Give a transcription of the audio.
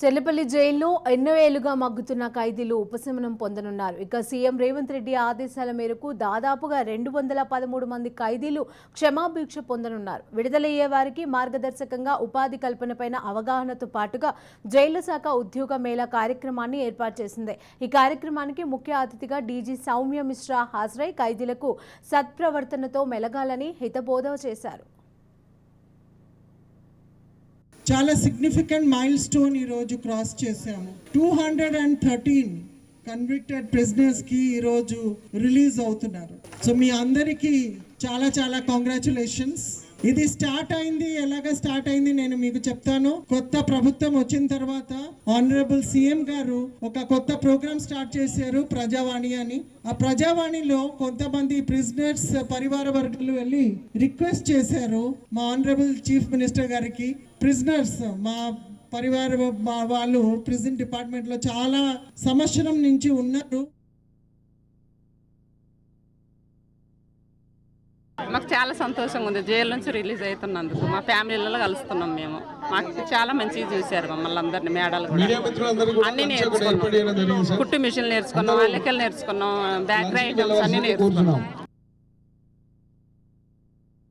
చెల్లపల్లి జైల్లో ఎన్నో ఏళ్ళుగా మగ్గుతున్న ఖైదీలు ఉపశమనం పొందనున్నారు. ఇక సీఎం రేవంత్ రెడ్డి ఆదేశాల మేరకు దాదాపుగా రెండు వందల పదమూడు మంది ఖైదీలు క్షమాభిక్ష పొందనున్నారు. విడుదలయ్యే వారికి మార్గదర్శకంగా ఉపాధి కల్పనపైన అవగాహనతో పాటుగా జైలు శాఖ ఉద్యోగ మేళా కార్యక్రమాన్ని ఏర్పాటు చేసింది. ఈ కార్యక్రమానికి ముఖ్య అతిథిగా డీజీ సౌమ్య మిశ్రా హాజరై ఖైదీలకు సత్ప్రవర్తనతో మెలగాలని హితబోధ చేశారు. చాలా సిగ్నిఫికెంట్ మైల్ స్టోన్ ఈరోజు క్రాస్ చేశాము. Two hundred and thirteen convicted ప్రిజనర్స్కి ఈరోజు రిలీజ్ అవుతున్నారు. సో మీ అందరికీ చాలా చాలా కాంగ్రాచులేషన్స్ ఇది స్టార్ట్ అయింది. ఎలాగ స్టార్ట్ అయింది నేను మీకు చెప్తాను. కొత్త ప్రభుత్వం వచ్చిన తర్వాత ఆనరబుల్ సీఎం గారు ఒక కొత్త ప్రోగ్రామ్ స్టార్ట్ చేశారు ప్రజావాణి అని. ఆ ప్రజావాణిలో కొంతమంది ప్రిజనర్స్ పరివార వర్గాలు వెళ్ళి రిక్వెస్ట్ చేశారు మా ఆనరబుల్ చీఫ్ మినిస్టర్ గారికి. ప్రిజనర్స్ మా పరివార మా వాళ్ళు ప్రిజన్ డిపార్ట్మెంట్లో చాలా సంవత్సరం నుంచి ఉన్నారు. మాకు చాలా సంతోషంగా ఉంది. జైలు నుంచి రిలీజ్ అవుతున్నందుకు. మా ఫ్యామిలీలలో కలుస్తున్నాం మేము. మాకు చాలా మంచిగా చూశారు మమ్మల్ని అందరిని మేడాలు అన్ని నేర్చుకున్నాం. కుట్టు మిషన్ నేర్చుకున్నాం అల్లికలు నేర్చుకున్నాం బ్యాక్ ఐటమ్స్ అన్ని నేర్చుకున్నాం.